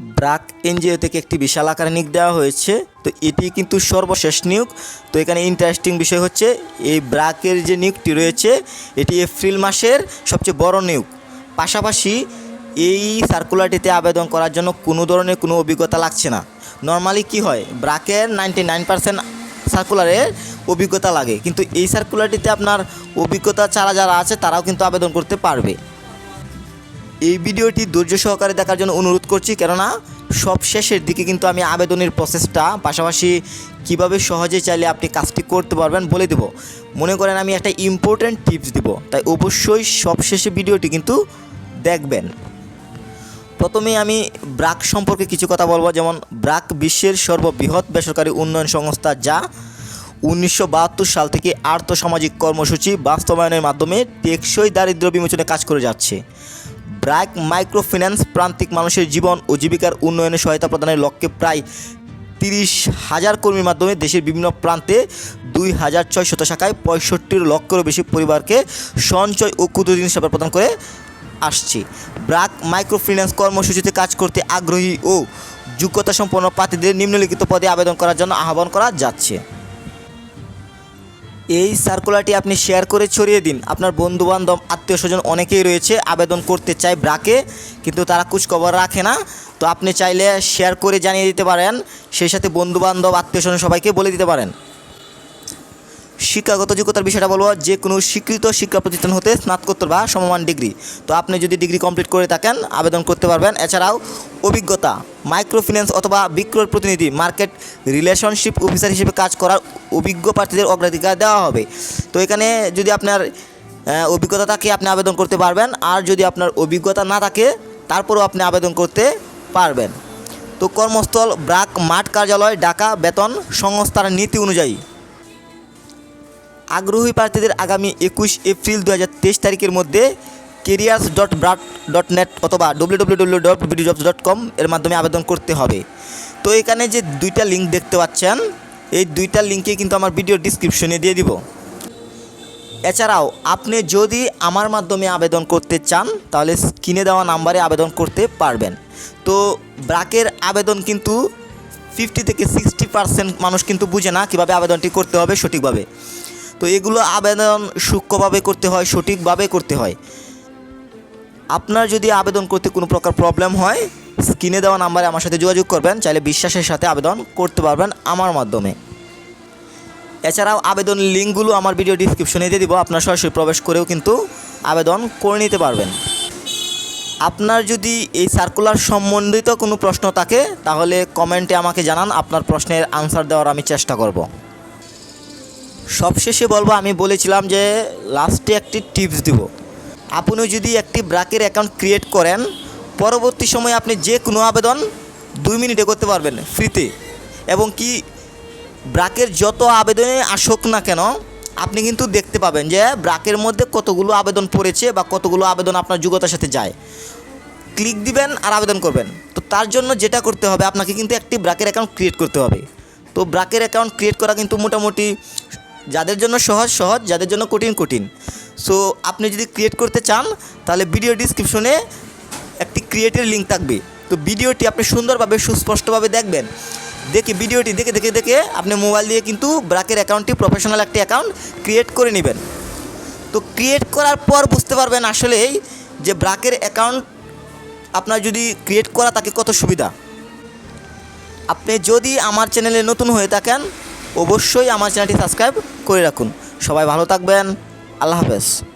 BRAC NGO থেকে একটি বিশাল আকারে নিয়োগ দেওয়া হয়েছে। তো এটি কিন্তু সর্বশেষ নিয়োগ। তো এখানে ইন্টারেস্টিং বিষয় হচ্ছে, এই ব্রাকের যে নিয়োগটি রয়েছে, এটি এপ্রিল মাসের সবচেয়ে বড় নিয়োগ। পাশাপাশি এই সার্কুলারটিতে আবেদন করার জন্য কোনো ধরনের কোনো অভিজ্ঞতা লাগছে না। নর্মালি কি হয়, ব্রাকের নাইনটি নাইন পার্সেন্ট সার্কুলারের অভিজ্ঞতা লাগে। কিন্তু এই সার্কুলারটিতে আপনার অভিজ্ঞতা ছাড়া যারা আছে, তারাও কিন্তু আবেদন করতে পারবে। এই ভিডিওটি ধৈর্য সহকারে দেখার জন্য অনুরোধ করছি, কেননা সব শেষের দিকে কিন্তু আমি আবেদনের প্রসেসটা পাশাপাশি কীভাবে সহজে চাইলে আপনি কাজটি করতে পারবেন বলে দেব। মনে করেন আমি একটা ইম্পর্ট্যান্ট টিপস দিব, তাই অবশ্যই সব শেষে ভিডিওটি কিন্তু দেখবেন। প্রথমে আমি ব্রাক সম্পর্কে কিছু কথা বলব, যেমন ব্রাক বিশ্বের সর্ববৃহৎ বেসরকারি উন্নয়ন সংস্থা যা উনিশশো বাহাত্তর সাল থেকে আর্থসামাজিক কর্মসূচি বাস্তবায়নের মাধ্যমে টেকসই দারিদ্র্য বিমোচনে কাজ করে যাচ্ছে। ব্র্যাক মাইক্রোফিন্যান্স প্রান্তিক মানুষের জীবন ও জীবিকার উন্নয়নে সহায়তা প্রদানের লক্ষ্যে প্রায় তিরিশ হাজার কর্মীর মাধ্যমে দেশের বিভিন্ন প্রান্তে দুই হাজার ছয় ছয়শত শাখায় পঁয়ষট্টির লক্ষেরও বেশি পরিবারকে সঞ্চয় ও ক্ষুদ্র ঋণ সেবা প্রদান করে আসছে। ব্রাক মাইক্রোফিন্যান্স কর্মসূচিতে কাজ করতে আগ্রহী ও যোগ্যতা সম্পন্ন প্রার্থীদের নিম্নলিখিত পদে আবেদন করার জন্য আহ্বান করা যাচ্ছে। এই সার্কুলারটি আপনি শেয়ার করে ছড়িয়ে দিন। আপনার বন্ধুবান্ধব আত্মীয় স্বজন অনেকেই রয়েছে, আবেদন করতে চায় ব্রাকে, কিন্তু তারা খোঁজখবর রাখে না। তো আপনি চাইলে শেয়ার করে জানিয়ে দিতে পারেন, সেই সাথে বন্ধুবান্ধব আত্মীয় স্বজন সবাইকে বলে দিতে পারেন। শিক্ষাগত যোগ্যতার বিষয়টা বলব, যে কোনো স্বীকৃত শিক্ষা প্রতিষ্ঠান হতে স্নাতকোত্তর বা সমমান ডিগ্রি। তো আপনি যদি ডিগ্রি কমপ্লিট করে থাকেন, আবেদন করতে পারবেন। এছাড়াও অভিজ্ঞতা, মাইক্রোফিন্যান্স অথবা বিক্রয় প্রতিনিধি, মার্কেট রিলেশনশিপ অফিসার হিসেবে কাজ করার অভিজ্ঞ প্রার্থীদের অগ্রাধিকার দেওয়া হবে। তো এখানে যদি আপনার অভিজ্ঞতা থাকে, আপনি আবেদন করতে পারবেন। আর যদি আপনার অভিজ্ঞতা না থাকে, তারপরেও আপনি আবেদন করতে পারবেন। তো কর্মস্থল ব্রাক মাঠ কার্যালয়, ঢাকা বেতন সংস্থার নীতি অনুযায়ী আগ্রহী প্রার্থীদের আগামী একুশ এপ্রিল দু হাজার তেইশ তারিখের মধ্যে careers dot BRAC dot net অথবা W W W dot dot com এর মাধ্যমে আবেদন করতে হবে। তো এখানে যে দুইটা লিঙ্ক দেখতে পাচ্ছেন, এই দুইটা লিঙ্কে কিন্তু আমার ভিডিও ডিসক্রিপশনে দিয়ে দিব। এছাড়াও, আপনি যদি আমার মাধ্যমে আবেদন করতে চান, তাহলে স্ক্রিনে দেওয়া নাম্বারে আবেদন করতে পারবেন। তো ব্রাকের আবেদন কিন্তু ফিফটি থেকে সিক্সটি পার্সেন্ট মানুষ কিন্তু বুঝে না কীভাবে আবেদনটি করতে হবে সঠিকভাবে। তো এগুলো আবেদন সূক্ষ্মভাবে করতে হয়, সঠিকভাবে করতে হয়। আপনার যদি আবেদন করতে কোনো প্রকার প্রবলেম হয় স্ক্রিনে দেওয়া নাম্বারে আমার সাথে যোগাযোগ করবেন, চাইলে বিশ্বাসের সাথে আবেদন করতে পারবেন আমার মাধ্যমে। এছাড়াও আবেদন লিঙ্কগুলো আমার ভিডিও ডিসক্রিপশনে দিয়ে দিব, আপনার সরাসরি প্রবেশ করেও কিন্তু আবেদন করে নিতে পারবেন। আপনার যদি এই সার্কুলার সম্বন্ধিত কোনো প্রশ্ন থাকে, তাহলে কমেন্টে আমাকে জানান, আপনার প্রশ্নের আনসার দেওয়ার আমি চেষ্টা করব। সবশেষে বলব, আমি বলেছিলাম যে লাস্টে একটি টিপস দিব। আপনি যদি একটি ব্রাকের অ্যাকাউন্ট ক্রিয়েট করেন, পরবর্তী সময়ে আপনি যে কোনো আবেদন দুই মিনিটে করতে পারবেন ফ্রিতে এবং কি ব্রাকের যত আবেদনে আসুক না কেন, আপনি কিন্তু দেখতে পাবেন যে ব্রাকের মধ্যে কতগুলো আবেদন পড়েছে বা কতগুলো আবেদন আপনার যোগ্যতার সাথে যায়। ক্লিক দিবেন আর আবেদন করবেন। তো তার জন্য যেটা করতে হবে, আপনাকে কিন্তু একটি ব্রাকের অ্যাকাউন্ট ক্রিয়েট করতে হবে। তো ব্রাকের অ্যাকাউন্ট ক্রিয়েট করা কিন্তু মোটামুটি যাদের জন্য সহজ সহজ, যাদের জন্য কঠিন কঠিন। সো আপনি যদি ক্রিয়েট করতে চান, তাহলে ভিডিও ডিসক্রিপশনে একটি ক্রিয়েটের লিঙ্ক থাকবে। তো ভিডিওটি আপনি সুন্দরভাবে, সুস্পষ্টভাবে দেখবেন। দেখে ভিডিওটি দেখে দেখে দেখে আপনি মোবাইল দিয়ে কিন্তু ব্রাকের অ্যাকাউন্টটি প্রফেশনাল একটি অ্যাকাউন্ট ক্রিয়েট করে নেবেন। তো ক্রিয়েট করার পর বুঝতে পারবেন আসলেই যে ব্রাকের অ্যাকাউন্ট আপনার যদি ক্রিয়েট করা তাকে কত সুবিধা। আপনি যদি আমার চ্যানেলে নতুন হয়ে থাকেন, অবশ্যই আমার চ্যানেলটি সাবস্ক্রাইব করে রাখুন। সবাই ভালো থাকবেন। আল্লাহ হাফেজ।